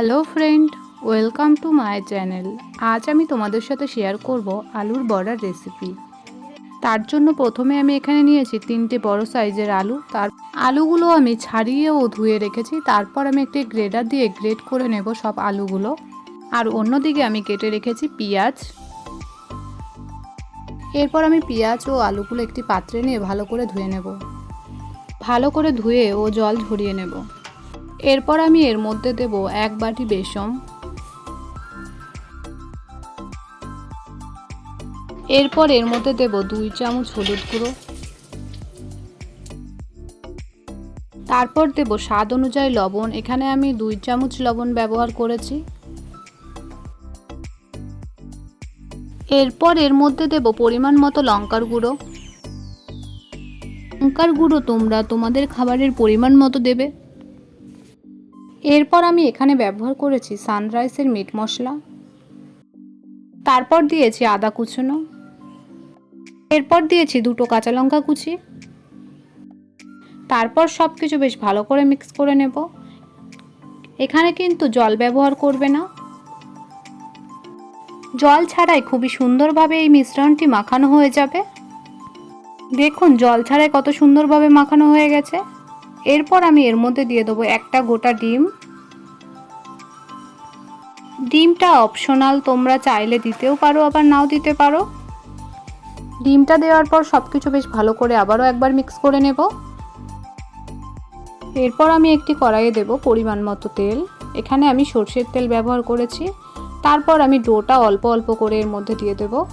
Hello friend welcome to my channel আজ আমি তোমাদের সাথে শেয়ার করব আলুর বড়ার রেসিপি তার জন্য প্রথমে আমি এখানে নিয়েছি তিনটে বড় সাইজের আলু। তার আলুগুলো আমি ছাড়িয়ে ও ধুয়ে রেখেছি। তারপর আমি একটি গ্রেডার দিয়ে গ্রেড করে নেব সব আলুগুলো। আর অন্যদিকে আমি কেটে রেখেছি পেঁয়াজ। এরপর আমি পেঁয়াজ ও আলুগুলো একটি পাত্রে নিয়ে ভালো করে ধুয়ে নেব। ভালো করে ধুয়ে ও জল ঝরিয়ে নেব। এরপর আমি এর মধ্যে দেব এক বাটি বেসম এরপর এর মধ্যে দেব দুই চামচ হলুদ গুঁড়ো। তারপর দেব স্বাদ অনুযায়ী লবণ। এখানে আমি দুই চামচ লবণ ব্যবহার করেছি। এরপর এর মধ্যে দেব পরিমাণ মতো লঙ্কার গুঁড়ো। লঙ্কার গুঁড়ো তোমরা তোমাদের খাবারের পরিমাণ মতো দেবে। এরপর আমি এখানে ব্যবহার করেছি সানরাইসের মিট মশলা। তারপর দিয়েছি আদা কুচনো। এরপর দিয়েছি দুটো কাঁচা লঙ্কা কুচি। তারপর সব কিছু বেশ ভালো করে মিক্স করে নেব। এখানে কিন্তু জল ব্যবহার করবে না। জল ছাড়াই খুবই সুন্দরভাবে এই মিশ্রণটি মাখানো হয়ে যাবে। দেখুন, জল ছাড়াই কত সুন্দরভাবে মাখানো হয়ে গেছে। এরপর আমি এর মধ্যে দিয়ে দেবো একটা গোটা ডিম। ডিমটা অপশনাল তোমরা চাইলে দিতেও পারো, আবার নাও দিতে পারো। ডিমটা দেওয়ার পর সব কিছু বেশ ভালো করে আবারও একবার মিক্স করে নেব। এরপর আমি একটি কড়াইয়ে দেব পরিমাণ মতো তেল। এখানে আমি সর্ষের তেল ব্যবহার করেছি। তারপর আমি ডোটা অল্প অল্প করে এর মধ্যে দিয়ে দেবো।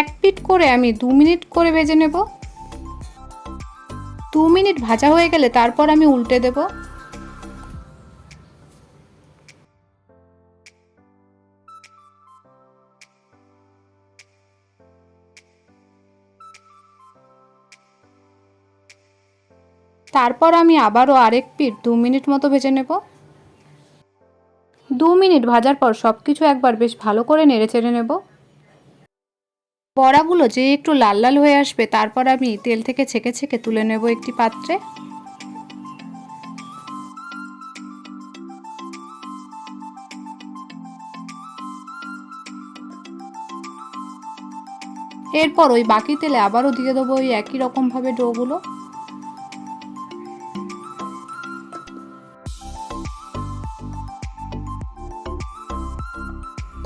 এক পিট করে আমি দু মিনিট করে ভেজে নেব। দু মিনিট ভাজা হয়ে গেলে তারপর আমি উল্টে দেব। তারপর আমি আবারও আরেক পিট দু মিনিট মতো ভেজে নেব। দু মিনিট ভাজার পর সব কিছু একবার বেশ ভালো করে নেড়ে চেড়ে নেব। বড়াগুলো যে একটু লাল লাল হয়ে আসবে, তারপর আমি তেল থেকে ছেঁকে ছেঁকে তুলে নেব একটি পাত্রে। এরপর ওই বাকি তেলে আবারও দিয়ে দেবো ওই একই রকমভাবে ডোগুলো।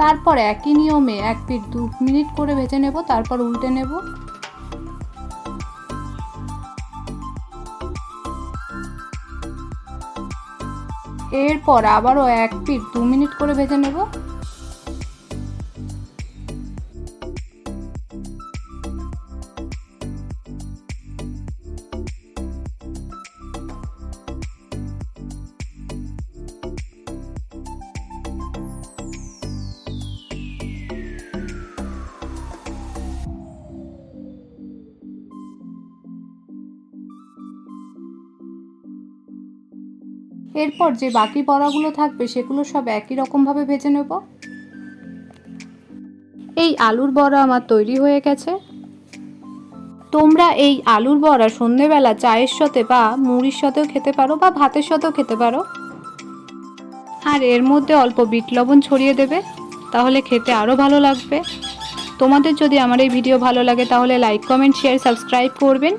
তারপর একই নিয়মে এক পিট দু মিনিট করে ভেজে নেব, তারপর উল্টে নেব। এরপর আবারও এক পিট দু মিনিট করে ভেজে নেব। এরপর যে বাকি বড়াগুলো থাকবে সেগুলো সব একই রকমভাবে ভেজে নেব। এই আলুর বড়া আমার তৈরি হয়ে গেছে। তোমরা এই আলুর বড়া সন্ধেবেলা চায়ের সাথে বা মুড়ির সাথেও খেতে পারো বা ভাতের সাথেও খেতে পারো। আর এর মধ্যে অল্প বিট লবণ ছড়িয়ে দেবে, তাহলে খেতে আরও ভালো লাগবে। তোমাদের যদি আমার এই ভিডিও ভালো লাগে তাহলে লাইক, কমেন্ট, শেয়ার, সাবস্ক্রাইব করবেন।